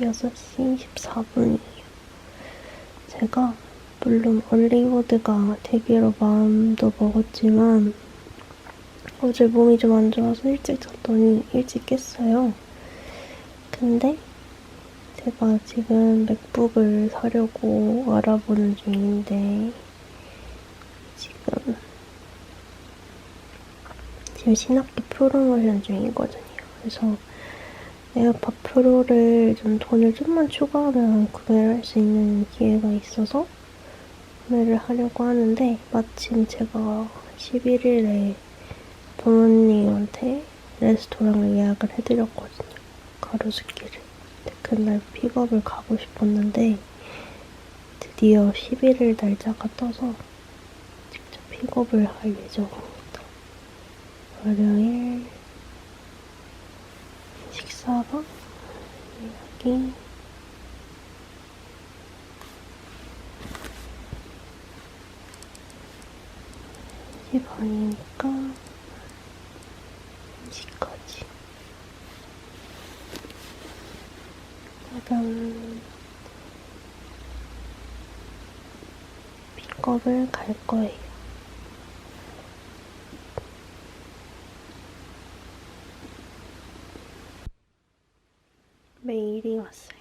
6시 14분이에요. 제가 물론 얼리워드가 되기로 마음도 먹었지만 어제 몸이 좀 안 좋아서 일찍 잤더니 일찍 깼어요. 근데 제가 지금 맥북을 사려고 알아보는 중인데 지금 지금 신학기 프로모션 중이거든요. 그래서 에어팟 프로를 좀 돈을 좀만 추가하면 구매를 할 수 있는 기회가 있어서 구매를 하려고 하는데 마침 제가 11일에 부모님한테 레스토랑을 예약을 해드렸거든요. 가로수길을. 근데 그날 픽업을 가고 싶었는데 드디어 11일 날짜가 떠서 직접 픽업을 할 예정입니다. 월요일 식사가 여기 시 반이니까 1시까지 그럼 픽업을 갈 거예요. 메일이 왔어요.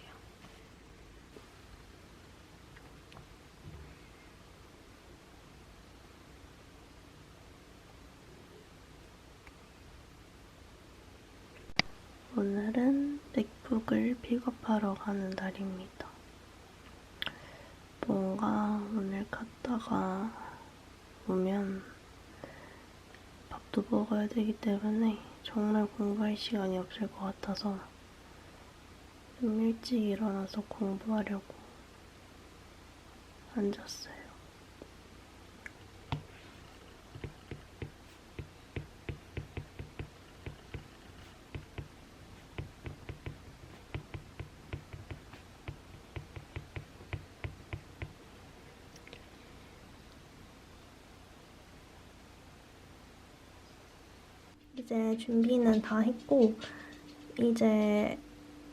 오늘은 맥북을 픽업하러 가는 날입니다. 뭔가 오늘 갔다가 오면 밥도 먹어야 되기 때문에 정말 공부할 시간이 없을 것 같아서 좀 일찍 일어나서 공부하려고 앉았어요. 이제 준비는 다 했고 이제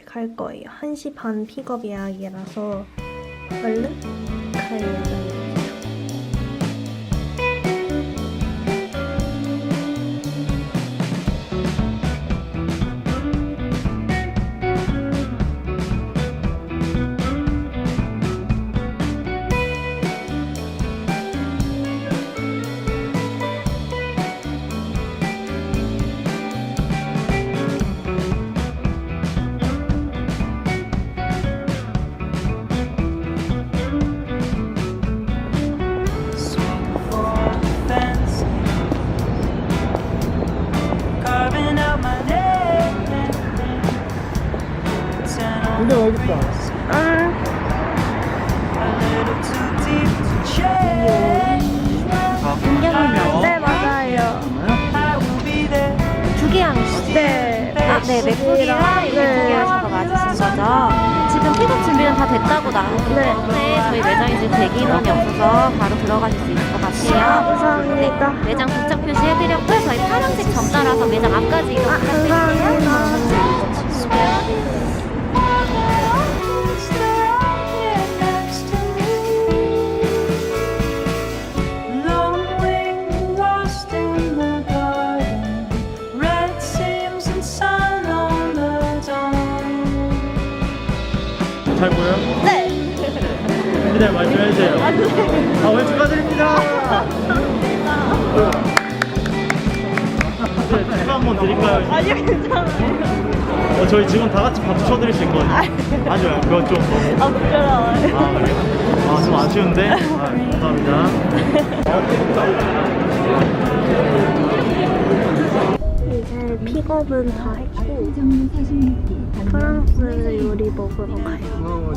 갈 거예요. 1시 반 픽업 예약이라서 얼른 갈 예정이에요. 네. 아, 네, 맥북이랑 이거 두개 하신 거 맞으신 거죠? 지금 픽업 준비는 다 됐다고 나왔기 네. 때문에 저희 매장에 지금 대기 인원이 없어서 바로 들어가실 수 있을 것 같아요. 감사합니다. 네, 매장 도착 표시해드렸고요. 저희 파란색 점 따라서 매장 앞까지 이동 부탁드릴게요. 감사합니다. 잘 보여요? 네. 기대 많이 좀 해주세요. 아, 오늘 축하드립니다. 네, 축하 한번 드릴까요? 아니요, 괜찮아요. 어, 저희 지금 다 같이 박수 쳐드릴 수 있거든요. 아니요, 그건 좀 너무. 아, 부끄러워요. 아, 그래요? 아, 좀 아쉬운데? 아, 감사합니다. 픽업은 다 했고 프랑스 요리 먹으러 가요.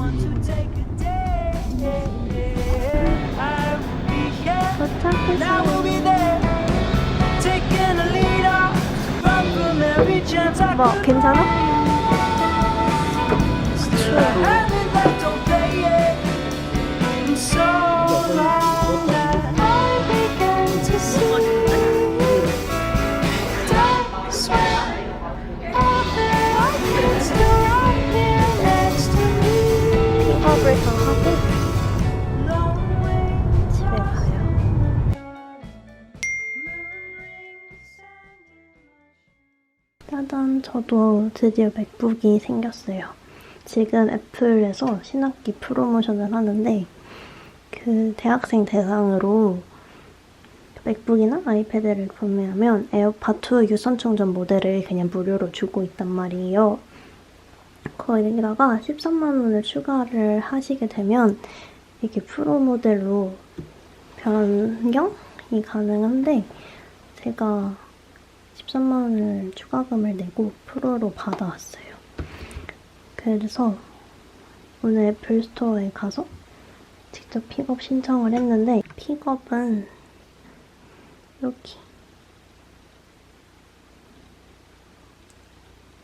I 뭐 괜찮아? Left 저도 드디어 맥북이 생겼어요. 지금 애플에서 신학기 프로모션을 하는데 그 대학생 대상으로 맥북이나 아이패드를 구매하면 에어팟 2 유선 충전 모델을 그냥 무료로 주고 있단 말이에요. 거기다가 13만 원을 추가를 하시게 되면 이게 프로 모델로 변경이 가능한데 제가 13만 원을 추가금을 내고 프로로 받아왔어요. 그래서 오늘 애플 스토어에 가서 직접 픽업 신청을 했는데 픽업은 여기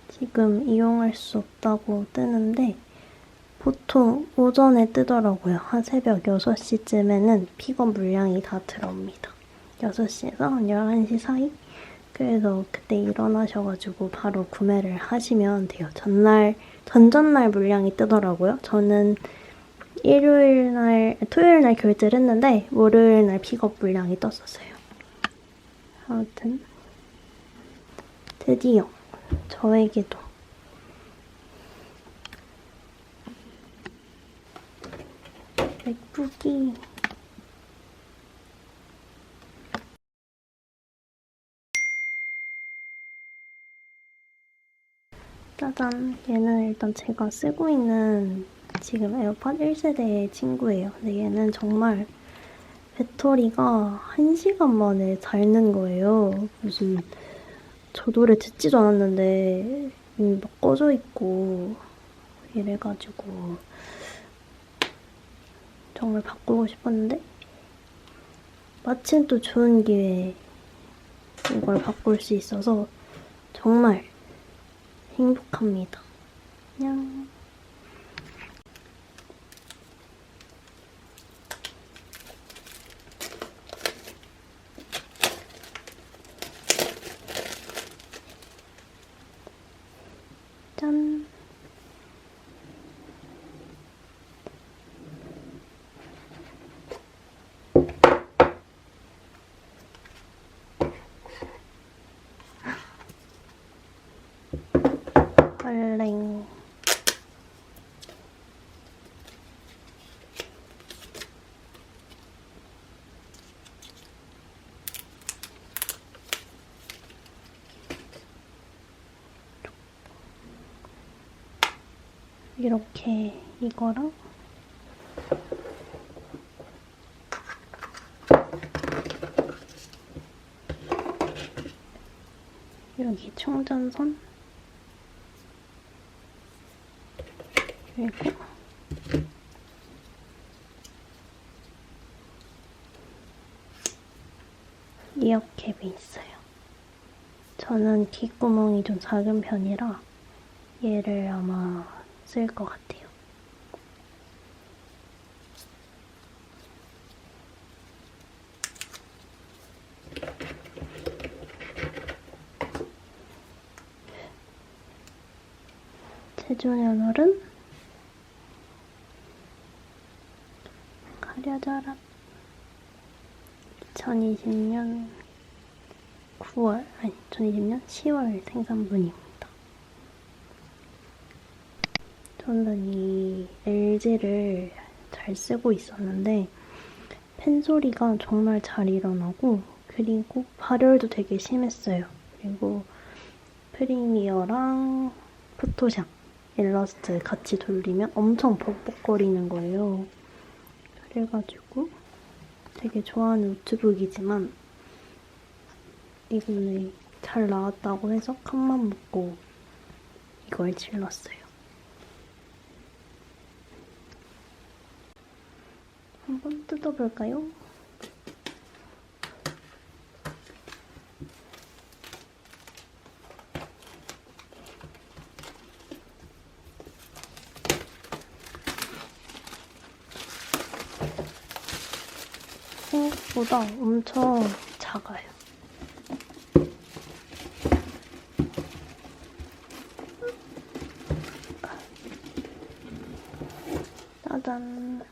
지금 이용할 수 없다고 뜨는데 보통 오전에 뜨더라고요. 한 새벽 6시쯤에는 픽업 물량이 다 들어옵니다. 6시에서 한 11시 사이? 그래서 그때 일어나셔가지고 바로 구매를 하시면 돼요. 전날, 전전날 물량이 뜨더라고요. 저는 일요일 날, 토요일 날 결제를 했는데 월요일 날 픽업 물량이 떴었어요. 아무튼 드디어 저에게도 맥북이 짜잔 얘는 일단 제가 쓰고 있는 지금 에어팟 1세대의 친구예요. 근데 얘는 정말 배터리가 1시간 만에 닳는 거예요. 무슨 저 노래 듣지도 않았는데 이미 막 꺼져 있고 이래가지고 정말 바꾸고 싶었는데 마침 또 좋은 기회에 이걸 바꿀 수 있어서 정말 행복합니다. 안녕. 얼랭. 이렇게 이거랑 여기 충전선 그리고 이어캡이 있어요. 저는 귓구멍이 좀 작은 편이라 얘를 아마 쓸 것 같아요. 제조연월은 가려져라 2020년 9월 아니 2020년 10월 생산분입니다. 저는 이 LG를 잘 쓰고 있었는데 펜 소리가 정말 잘 일어나고 그리고 발열도 되게 심했어요. 그리고 프리미어랑 포토샵 일러스트 같이 돌리면 엄청 벅벅거리는 거예요. 그래가지고 되게 좋아하는 노트북이지만 이번에 잘 나왔다고 해서 칸만 먹고 이걸 질렀어요. 한번 뜯어볼까요? 생각보다 엄청 작아요. 짜잔.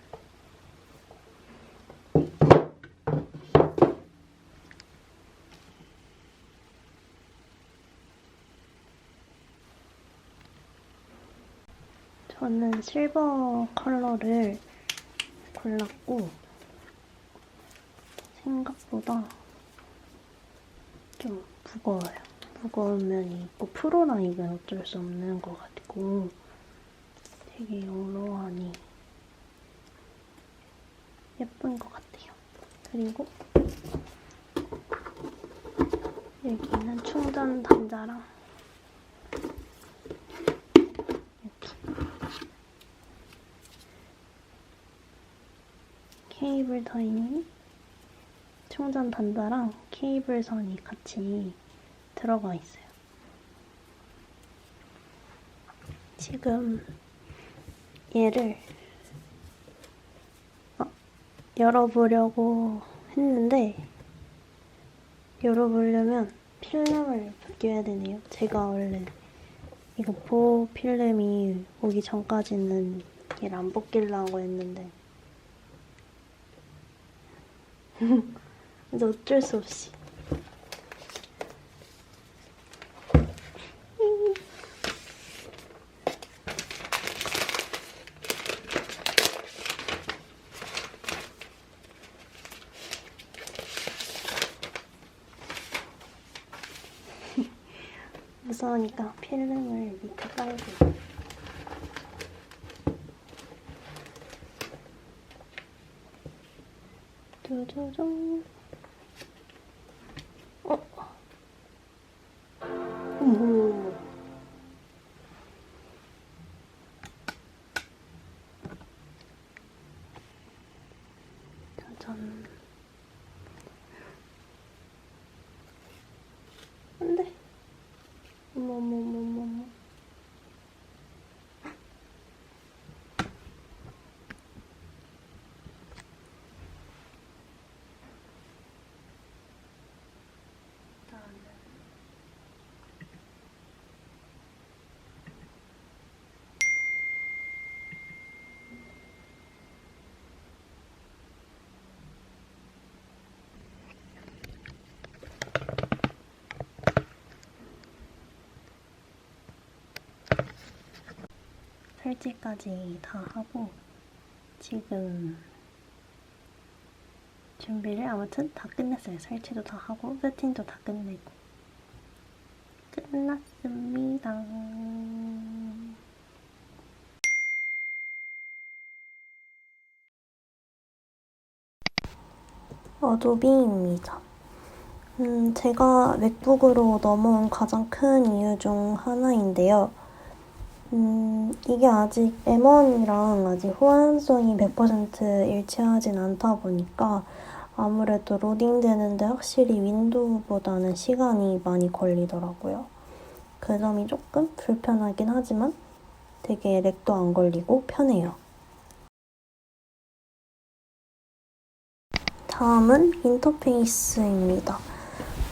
저는 실버 컬러를 골랐고 생각보다 좀 무거워요. 무거운 면이 있고 프로랑 이건 어쩔 수 없는 것 같고 되게 영롱하니 예쁜 것 같아요. 그리고 여기는 충전 단자랑 케이블 더 있는 충전 단자랑 케이블 선이 같이 들어가 있어요. 지금 얘를 어, 열어보려고 했는데 열어보려면 필름을 벗겨야 되네요. 제가 원래 이거 보호 필름이 오기 전까지는 얘를 안 벗기려고 했는데 근데 어쩔 수 없이. 무서우니까 필름을 밑에 깔고. 두두둥 어? 어머 짜잔 안돼 어머머머머머. 설치까지 다 하고 지금 준비를 아무튼 다 끝냈어요. 설치도 다 하고 세팅도 다 끝내고 끝났습니다. 어도비입니다. 음, 제가 맥북으로 넘어온 가장 큰 이유 중 하나인데요. 음, 이게 아직 M1이랑 아직 호환성이 100% 일치하진 않다 보니까 아무래도 로딩되는데 확실히 윈도우보다는 시간이 많이 걸리더라고요. 그 점이 조금 불편하긴 하지만 되게 렉도 안 걸리고 편해요. 다음은 인터페이스입니다.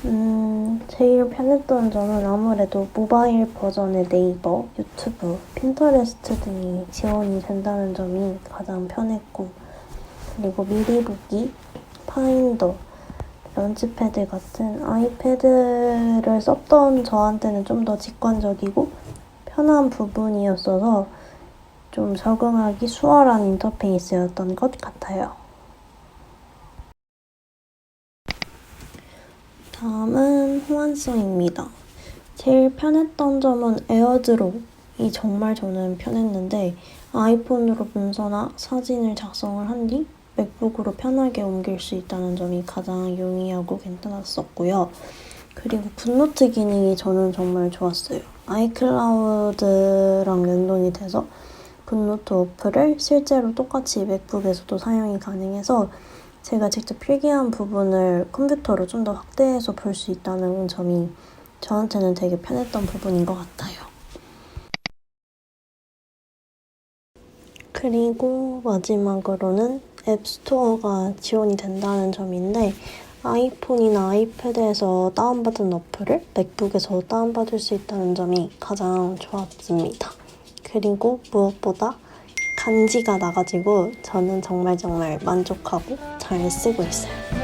음, 제일 편했던 점은 아무래도 모바일 버전의 네이버, 유튜브, 핀터레스트 등이 지원이 된다는 점이 가장 편했고, 그리고 미리 보기, 파인더, 런치패드 같은 아이패드를 썼던 저한테는 좀 더 직관적이고 편한 부분이었어서 좀 적응하기 수월한 인터페이스였던 것 같아요. 다음은 호환성입니다. 제일 편했던 점은 에어드롭이 정말 저는 편했는데 아이폰으로 문서나 사진을 작성을 한 뒤 맥북으로 편하게 옮길 수 있다는 점이 가장 용이하고 괜찮았었고요. 그리고 굿노트 기능이 저는 정말 좋았어요. 아이클라우드랑 연동이 돼서 굿노트 어플을 실제로 똑같이 맥북에서도 사용이 가능해서 제가 직접 필기한 부분을 컴퓨터로 좀 더 확대해서 볼 수 있다는 점이 저한테는 되게 편했던 부분인 것 같아요. 그리고 마지막으로는 앱스토어가 지원이 된다는 점인데 아이폰이나 아이패드에서 다운받은 어플을 맥북에서 다운받을 수 있다는 점이 가장 좋았습니다. 그리고 무엇보다 간지가 나가지고 저는 정말 정말 만족하고 잘 쓰고 있어요.